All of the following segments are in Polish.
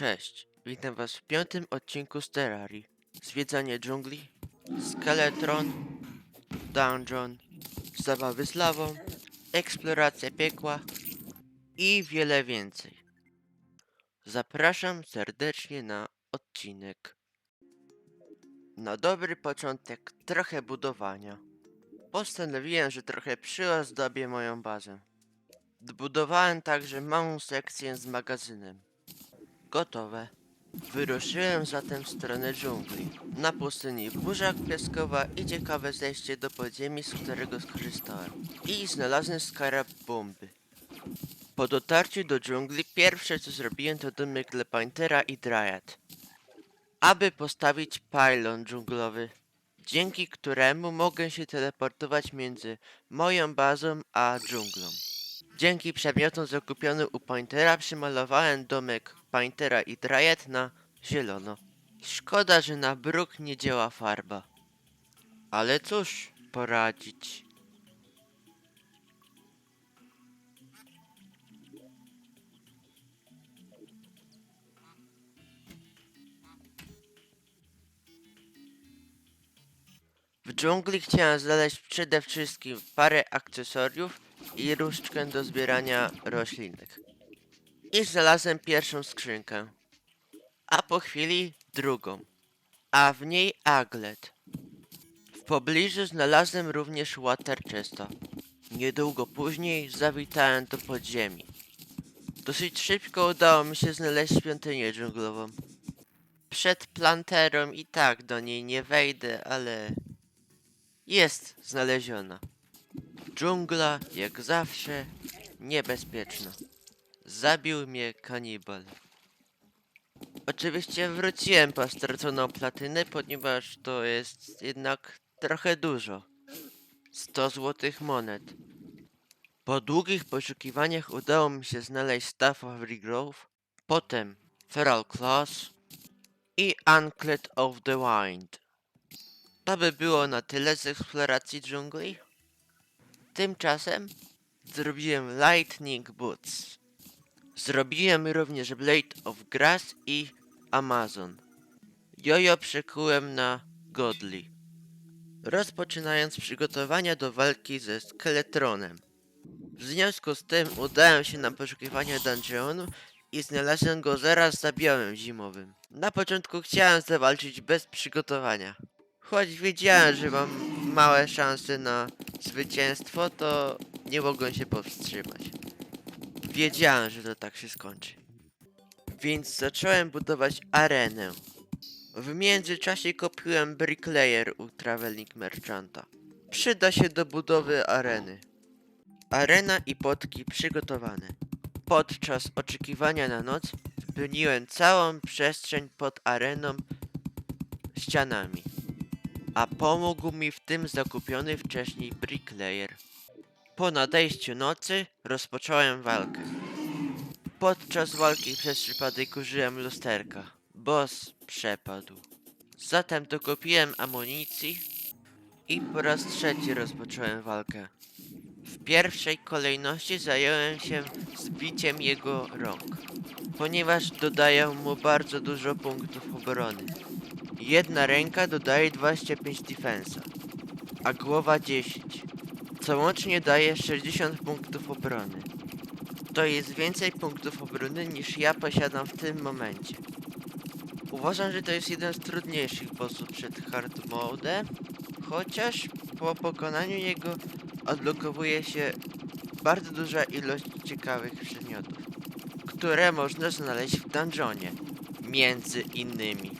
Cześć, witam was w piątym odcinku z Terrarii. Zwiedzanie dżungli, Skeletron, Dungeon, zabawy z lawą, eksploracja piekła i wiele więcej. Zapraszam serdecznie na odcinek. Na dobry początek trochę budowania. Postanowiłem, że trochę przyozdobię moją bazę. Zbudowałem także małą sekcję z magazynem. Gotowe. Wyruszyłem zatem w stronę dżungli. Na pustyni burzak piaskowa i ciekawe zejście do podziemi, z którego skorzystałem. I znalazłem skarab bomby. Po dotarciu do dżungli pierwsze co zrobiłem to domek dla Pantera i Dryad. Aby postawić pylon dżunglowy, dzięki któremu mogę się teleportować między moją bazą a dżunglą. Dzięki przedmiotom zakupionym u Paintera przymalowałem domek Paintera i Dryad na zielono. Szkoda, że na bruk nie działa farba. Ale cóż poradzić. W dżungli chciałem znaleźć przede wszystkim parę akcesoriów i różdżkę do zbierania roślinek. I znalazłem pierwszą skrzynkę, a po chwili drugą, a w niej aglet. W pobliżu znalazłem również water chesta. Niedługo później zawitałem do podziemi. Dosyć szybko udało mi się znaleźć świątynię dżunglową. Przed planterą i tak do niej nie wejdę, ale jest znaleziona. Dżungla, jak zawsze, niebezpieczna. Zabił mnie kanibal. Oczywiście wróciłem po straconą platynę, ponieważ to jest jednak trochę dużo. 100 złotych monet. Po długich poszukiwaniach udało mi się znaleźć Staff of Regrowth, potem Feral Claws i Anklet of the Wind. To by było na tyle z eksploracji dżungli. Tymczasem zrobiłem Lightning Boots. Zrobiłem również Blade of Grass i Amazon. Jojo przekułem na Godly. Rozpoczynając przygotowania do walki ze Skeletronem. W związku z tym udałem się na poszukiwania dungeonu i znalazłem go zaraz za białem zimowym. Na początku chciałem zawalczyć bez przygotowania. Choć wiedziałem, że mam małe szanse na zwycięstwo, to nie mogłem się powstrzymać. Wiedziałem, że to tak się skończy. Więc zacząłem budować arenę. W międzyczasie kupiłem bricklayer u Traveling Merchanta. Przyda się do budowy areny. Arena i potki przygotowane. Podczas oczekiwania na noc wypełniłem całą przestrzeń pod areną ścianami a pomógł mi w tym zakupiony wcześniej bricklayer. Po nadejściu nocy rozpocząłem walkę. Podczas walki przez przypadek użyłem lusterka. Boss przepadł. Zatem dokupiłem amunicji i po raz trzeci rozpocząłem walkę. W pierwszej kolejności zająłem się zbiciem jego rąk, ponieważ dodają mu bardzo dużo punktów obrony. Jedna ręka dodaje 25 defensa, a głowa 10, co łącznie daje 60 punktów obrony. To jest więcej punktów obrony niż ja posiadam w tym momencie. Uważam, że to jest jeden z trudniejszych bossów przed hard mode, chociaż po pokonaniu jego odblokowuje się bardzo duża ilość ciekawych przedmiotów, które można znaleźć w dungeonie, między innymi.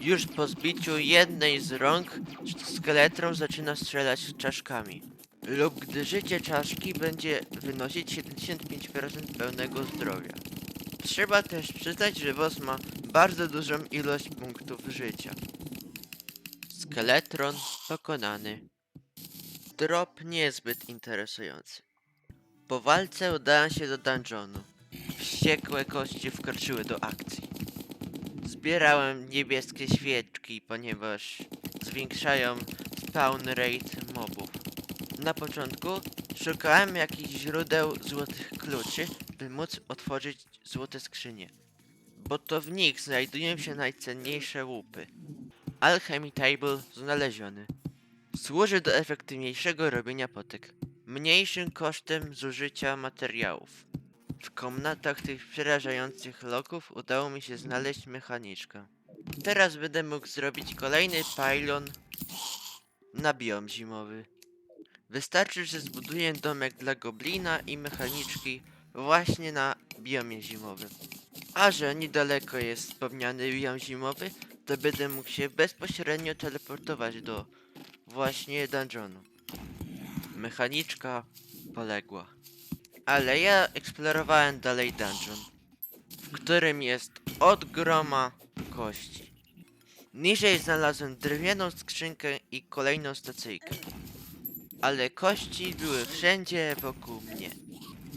Już po zbiciu jednej z rąk skeletron zaczyna strzelać czaszkami. Lub gdy życie czaszki będzie wynosić 75% pełnego zdrowia. Trzeba też przyznać, że boss ma bardzo dużą ilość punktów życia. Skeletron pokonany. Drop niezbyt interesujący. Po walce udałem się do dungeonu. Wściekłe kości wkroczyły do akcji. Zbierałem niebieskie świeczki, ponieważ zwiększają spawn rate mobów. Na początku szukałem jakichś źródeł złotych kluczy, by móc otworzyć złote skrzynie. bo to w nich znajdują się najcenniejsze łupy. Alchemy Table znaleziony. Służy do efektywniejszego robienia potek, mniejszym kosztem zużycia materiałów. W komnatach tych przerażających loków udało mi się znaleźć mechaniczkę. Teraz będę mógł zrobić kolejny pylon na biom zimowy. Wystarczy, że zbuduję domek dla goblina i mechaniczki właśnie na biomie zimowym. A że niedaleko jest wspomniany biom zimowy, to będę mógł się bezpośrednio teleportować do właśnie dungeonu. Mechaniczka poległa. Ale ja eksplorowałem dalej dungeon, w którym jest od groma kości. Niżej znalazłem drewnianą skrzynkę i kolejną stacyjkę. Ale kości były wszędzie wokół mnie.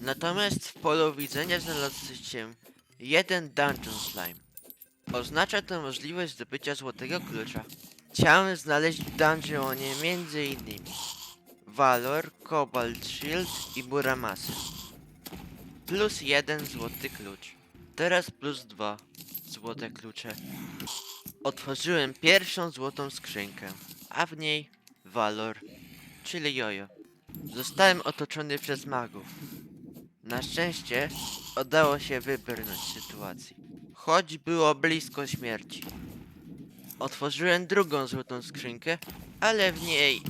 Natomiast w polu widzenia znalazł się jeden dungeon slime. Oznacza to możliwość zdobycia złotego klucza. Chciałem znaleźć w dungeonie innymi Valor, Cobalt Shield i Muramasa. Plus jeden złoty klucz. Teraz plus dwa złote klucze. Otworzyłem pierwszą złotą skrzynkę, a w niej Valor, czyli jojo. Zostałem otoczony przez magów. Na szczęście udało się wybrnąć z sytuacji, choć było blisko śmierci. Otworzyłem drugą złotą skrzynkę, ale w niej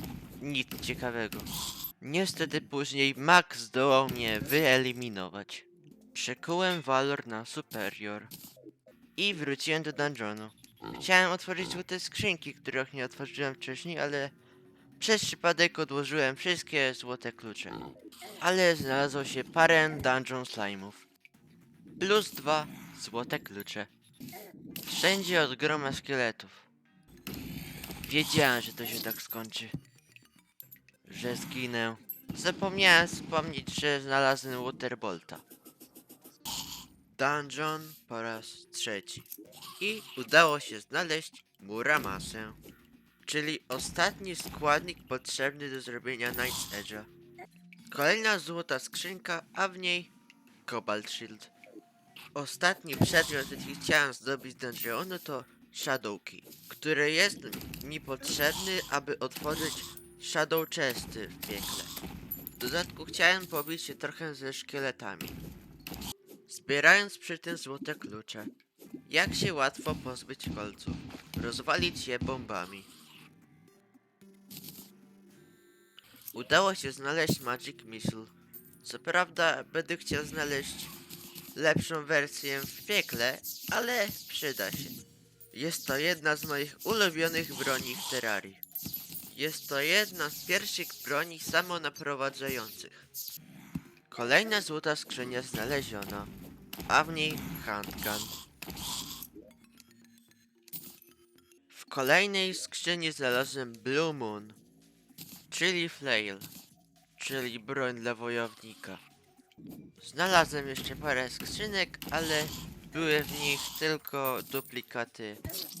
nic ciekawego. Niestety później mag zdołał mnie wyeliminować. Przekułem walor na superior i wróciłem do dungeonu. Chciałem otworzyć złote skrzynki, których nie otworzyłem wcześniej, ale przez przypadek odłożyłem wszystkie złote klucze. Ale znalazło się parę dungeon slime'ów. Plus dwa złote klucze. Wszędzie od groma szkieletów. Wiedziałem, że to się tak skończy. Że zginę. Zapomniałem wspomnieć, że znalazłem Waterbolta. Dungeon po raz trzeci. I udało się znaleźć Muramasę. Czyli ostatni składnik potrzebny do zrobienia Night's Edge'a. Kolejna złota skrzynka, a w niej Cobalt Shield. Ostatni przedmiot, jaki chciałem zdobyć z dungeonu to Shadow Key, który jest mi potrzebny, aby otworzyć Shadow Chesty w piekle. W dodatku chciałem pobić się trochę ze szkieletami. Zbierając przy tym złote klucze. Jak się łatwo pozbyć kolców? Rozwalić je bombami. Udało się znaleźć Magic Missile. Co prawda będę chciał znaleźć lepszą wersję w piekle, ale przyda się. Jest to jedna z moich ulubionych broni w Terrarii. Jest to jedna z pierwszych broni samonaprowadzających. Kolejna złota skrzynia znaleziona, a w niej handgun. W kolejnej skrzyni znalazłem Blue Moon, czyli flail, czyli broń dla wojownika. Znalazłem jeszcze parę skrzynek, ale były w nich tylko duplikaty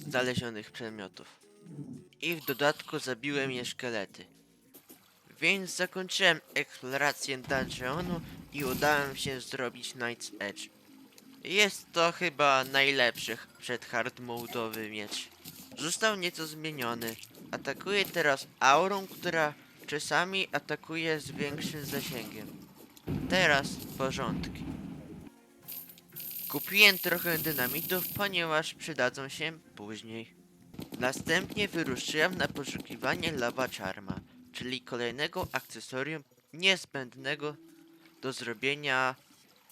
znalezionych przedmiotów. I w dodatku zabiłem je szkielety. Więc zakończyłem eksplorację dungeonu i udałem się zrobić Night's Edge. Jest to chyba najlepszy przedhardmodowy miecz. Został nieco zmieniony. Atakuje teraz aurą, która czasami atakuje z większym zasięgiem. Teraz porządki. Kupiłem trochę dynamitów, ponieważ przydadzą się później. Następnie wyruszyłem na poszukiwanie Lava Charma, czyli kolejnego akcesorium niezbędnego do zrobienia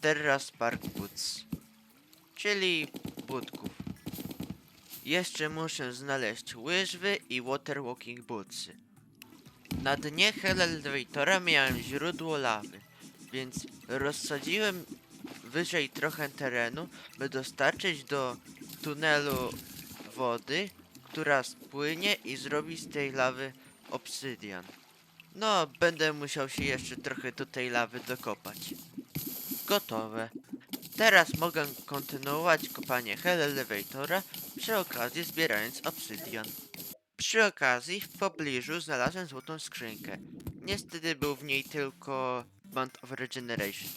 Terra Spark Boots, czyli budków. Jeszcze muszę znaleźć łyżwy i Water Walking Bootsy. Na dnie Hell Elevatora miałem źródło lawy, więc rozsadziłem wyżej trochę terenu, by dostarczyć do tunelu wody, która spłynie i zrobi z tej lawy obsydian. No, będę musiał się jeszcze trochę do tej lawy dokopać. Gotowe. Teraz mogę kontynuować kopanie Hell Elevatora, przy okazji zbierając obsydian. Przy okazji w pobliżu znalazłem złotą skrzynkę. Niestety był w niej tylko Band of Regeneration.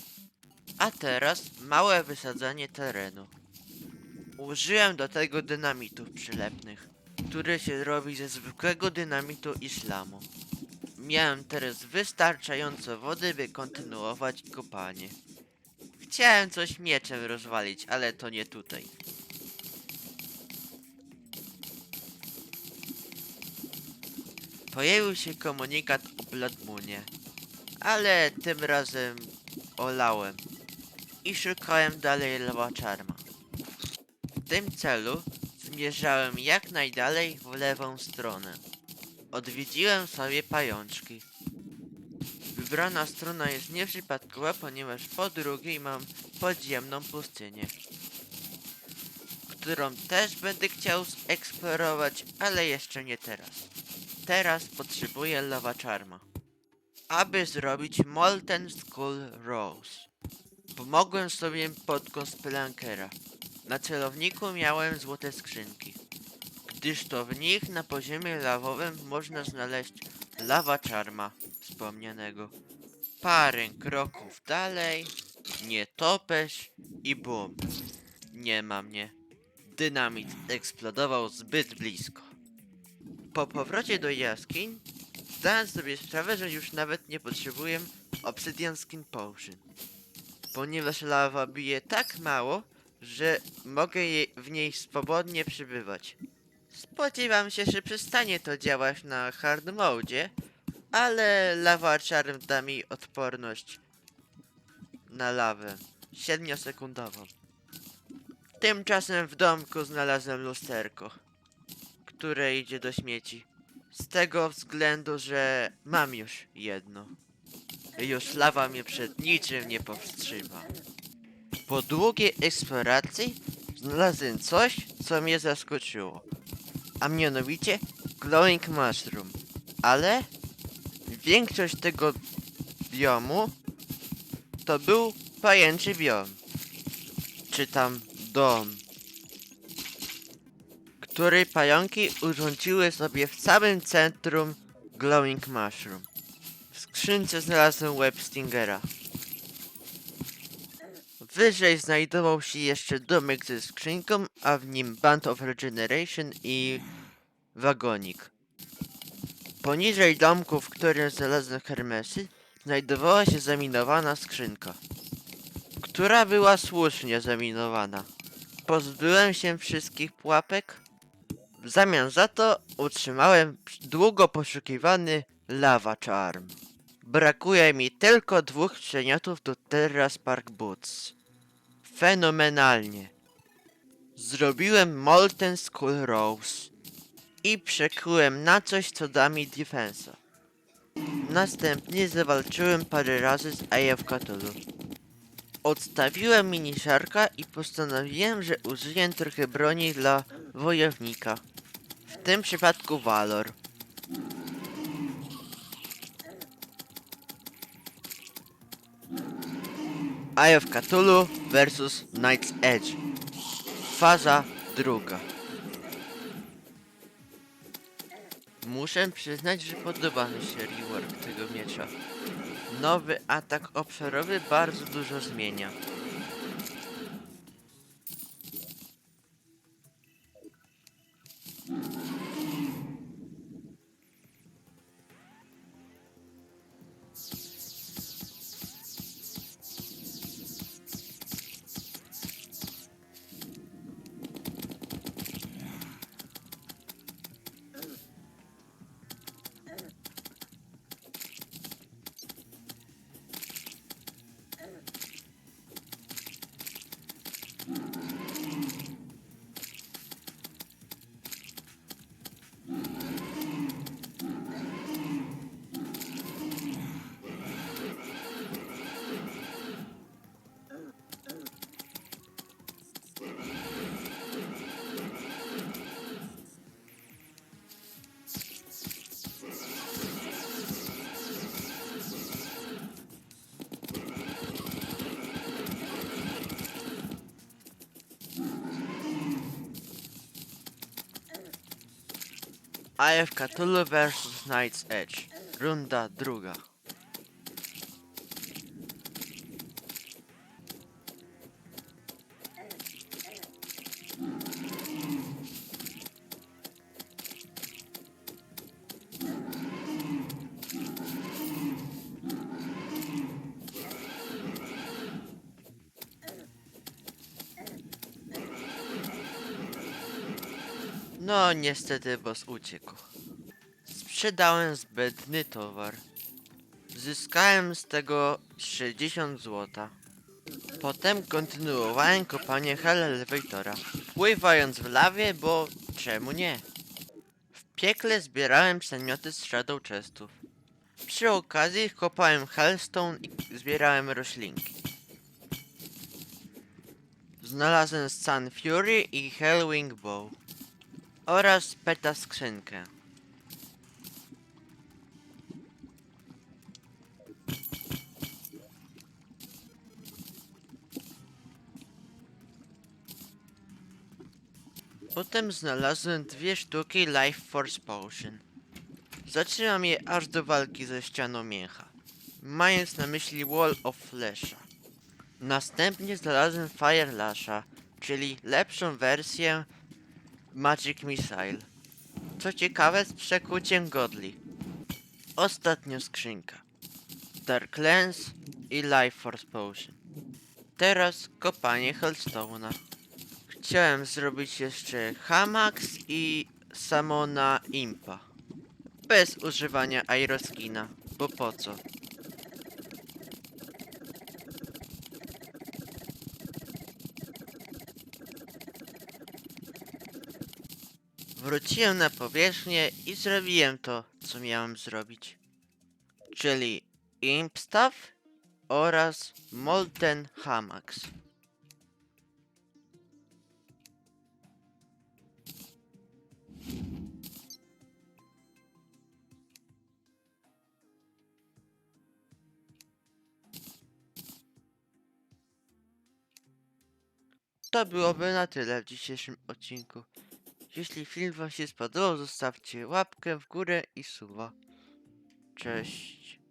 A teraz małe wysadzanie terenu. Użyłem do tego dynamitów przylepnych, które się robi ze zwykłego dynamitu islamu. Miałem teraz wystarczająco wody, by kontynuować kopanie. Chciałem coś mieczem rozwalić, ale to nie tutaj. Pojawił się komunikat o Blood Moonie, ale tym razem olałem i szukałem dalej Lewa Charma. W tym celu zmierzałem jak najdalej w lewą stronę. Odwiedziłem sobie pajączki. Wybrana strona jest nieprzypadkowa, ponieważ po drugiej mam podziemną pustynię, którą też będę chciał zeksplorować, ale jeszcze nie teraz. Teraz potrzebuję lawa charma, aby zrobić Molten Skull Rose. Pomogłem sobie podką z Plankera. Na celowniku miałem złote skrzynki, gdyż to w nich na poziomie lawowym można znaleźć lawa charma wspomnianego. Parę kroków dalej, nietoperz i bum. Nie ma mnie. Dynamit eksplodował zbyt blisko. Po powrocie do jaskiń zdałem sobie sprawę, że już nawet nie potrzebuję Obsidian Skin Potion. Ponieważ lawa bije tak mało, że mogę w niej swobodnie przebywać. Spodziewam się, że przestanie to działać na hard mode, ale lawa charm da mi odporność na lawę 7-sekundową. Tymczasem w domku znalazłem lusterko, które idzie do śmieci. Z tego względu, że mam już jedno. Już lawa mnie przed niczym nie powstrzyma. Po długiej eksploracji znalazłem coś, co mnie zaskoczyło. A mianowicie Glowing Mushroom. Ale większość tego biomu to był pajęczy biom. Czy tam dom. Który pająki urządziły sobie w samym centrum Glowing Mushroom. W skrzynce znalazłem Web Stingera. Wyżej znajdował się jeszcze domek ze skrzynką, a w nim Band of Regeneration i wagonik. Poniżej domku, w którym znalazłem Hermesy, znajdowała się zaminowana skrzynka, która była słusznie zaminowana. Pozbyłem się wszystkich pułapek. W zamian za to utrzymałem długo poszukiwany Lava Charm. Brakuje mi tylko dwóch przedmiotów do Terra Spark Boots. Fenomenalnie. Zrobiłem Molten Skull Rose i przekułem na coś, co da mi defensa. Następnie zawalczyłem parę razy z of Cthulhu. Odstawiłem miniszarka i postanowiłem, że użyję trochę broni dla wojownika. Tym przypadku Valor. Eye of Cthulhu vs Knight's Edge. Faza druga. Muszę przyznać, że podoba mi się rework tego miecza. Nowy atak obszarowy bardzo dużo zmienia. Of Cthulhu vs Knight's Edge. Runda druga. No niestety boss uciekł. Sprzedałem zbędny towar. Zyskałem z tego 60 zł. Potem kontynuowałem kopanie Hell Elevatora, pływając w lawie, bo czemu nie? W piekle zbierałem przedmioty z Shadow Chestów. Przy okazji kopałem Hellstone i zbierałem roślinki. Znalazłem Sun Fury i Hellwing Bow oraz peta skrzynkę. Potem znalazłem dwie sztuki Life Force Potion. Zaczynam je aż do walki ze ścianą mięcha, mając na myśli Wall of Flesha. Następnie znalazłem Fire Lasha, czyli lepszą wersję Magic Missile. Co ciekawe z przekuciem Godly. Ostatnia skrzynka. Dark Lens i Life Force Potion. Teraz kopanie Hellstone'a. Chciałem zrobić jeszcze Hamax i Samona Impa. Bez używania Aeroskina, bo po co? Wróciłem na powierzchnię i zrobiłem to, co miałem zrobić. Czyli Imp Staff oraz Molten Hamax. To byłoby na tyle w dzisiejszym odcinku. Jeśli film Wam się spodobał, zostawcie łapkę w górę i suba. Cześć.